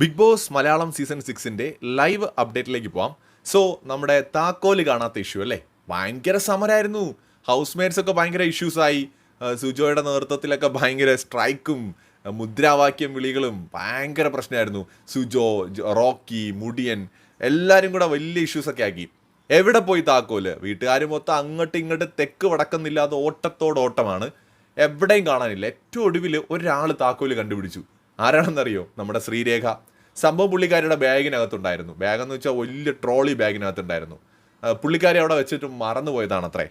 Big Boss Malayalam season സിക്സിന്റെ live അപ്ഡേറ്റിലേക്ക് പോവാം. സോ നമ്മുടെ താക്കോൽ കാണാത്ത ഇഷ്യൂ അല്ലേ? ഭയങ്കര സമരമായിരുന്നു ഹൗസ് മേറ്റ്സ് ഒക്കെ ഭയങ്കര ഇഷ്യൂസ് ആയി. സുജോയുടെ നേതൃത്വത്തിലൊക്കെ ഭയങ്കര സ്ട്രൈക്കും മുദ്രാവാക്യം വിളികളും ഭയങ്കര പ്രശ്നമായിരുന്നു. സുജോ റോക്കി മുടിയൻ എല്ലാവരും കൂടെ വലിയ ഇഷ്യൂസൊക്കെ ആക്കി. എവിടെ പോയി താക്കോൽ? വീട്ടുകാർ മൊത്തം അങ്ങോട്ടും ഇങ്ങോട്ട് തെക്ക് വടക്കുന്നില്ലാതെ ഓട്ടത്തോട് ഓട്ടമാണ്. എവിടെയും കാണാനില്ല. ഏറ്റവും ഒടുവിൽ ഒരാൾ താക്കോൽ കണ്ടുപിടിച്ചു. ആരാണെന്നറിയോ? നമ്മുടെ ശ്രീരേഖ. സംഭവം പുള്ളിക്കാരിയുടെ ബാഗിനകത്തുണ്ടായിരുന്നു. ബാഗെന്ന് വെച്ചാൽ വലിയ ട്രോളി ബാഗിനകത്തുണ്ടായിരുന്നു. പുള്ളിക്കാരി അവിടെ വെച്ചിട്ട് മറന്നു പോയതാണത്രേ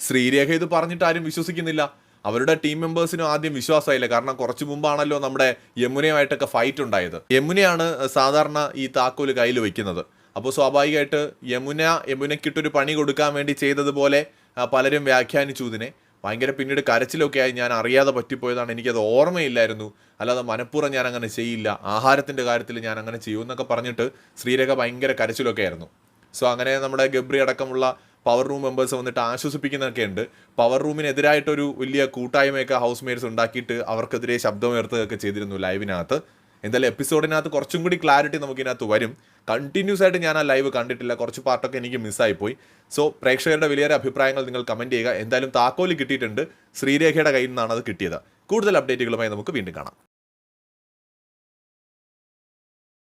ശ്രീരേഖ ഇത് പറഞ്ഞിട്ട് ആരും വിശ്വസിക്കുന്നില്ല. അവരുടെ ടീം മെമ്പേഴ്സിനും ആദ്യം വിശ്വാസമായില്ല. കാരണം കുറച്ച് മുമ്പാണല്ലോ നമ്മുടെ യമുനയുമായിട്ടൊക്കെ ഫൈറ്റ് ഉണ്ടായത്. യമുനയാണ് സാധാരണ ഈ താക്കോൽ കയ്യിൽ വെക്കുന്നത്. അപ്പോൾ സ്വാഭാവികമായിട്ട് യമുന യമുനയ്ക്കിട്ടൊരു പണി കൊടുക്കാൻ വേണ്ടി ചെയ്തതുപോലെ പലരും വ്യാഖ്യാനിച്ചു ഇതിനെ. ഭയങ്കര പിന്നീട് കരച്ചിലൊക്കെ ആയി ഞാൻ അറിയാതെ പറ്റിപ്പോയതാണ്. എനിക്കത് ഓർമ്മയില്ലായിരുന്നു. അല്ലാതെ മനഃപൂർവം ഞാൻ അങ്ങനെ ചെയ്യില്ല. ആഹാരത്തിന്റെ കാര്യത്തിൽ ഞാൻ അങ്ങനെ ചെയ്യുമെന്നൊക്കെ പറഞ്ഞിട്ട് ശ്രീരേഖ ഭയങ്കര കരച്ചിലൊക്കെ ആയിരുന്നു. സോ അങ്ങനെ നമ്മുടെ ഗബ്രി അടക്കമുള്ള പവർ റൂം മെമ്പേഴ്സ് വന്നിട്ട് ആശ്വസിപ്പിക്കുന്നതൊക്കെ ഉണ്ട്. പവർ റൂമിനെതിരായിട്ടൊരു വലിയ കൂട്ടായ്മയൊക്കെ ഹൗസ് മേറ്റ്സ് ഉണ്ടാക്കിയിട്ട് അവർക്കെതിരെ ശബ്ദമുയർത്തുകയൊക്കെ ചെയ്തിരുന്നു ലൈവിനകത്ത് എന്തായാലും എപ്പിസോഡിനകത്ത് കുറച്ചും കൂടി ക്ലാരിറ്റി നമുക്ക് ഇതിനകത്ത് വരും. കണ്ടിന്യൂസ് ആയിട്ട് ഞാൻ ആ ലൈവ് കണ്ടിട്ടില്ല. കുറച്ച് പാർട്ടൊക്കെ എനിക്ക് മിസ്സായിപ്പോയി സോ പ്രേക്ഷകരുടെ വലിയൊരു അഭിപ്രായങ്ങൾ നിങ്ങൾ കമന്റ് ചെയ്യുക. എന്തായാലും താക്കോൽ കിട്ടിയിട്ടുണ്ട്. ശ്രീരേഖയുടെ കയ്യിൽ നിന്നാണ് അത് കിട്ടിയത്. കൂടുതൽ അപ്ഡേറ്റുകളുമായി നമുക്ക് വീണ്ടും കാണാം.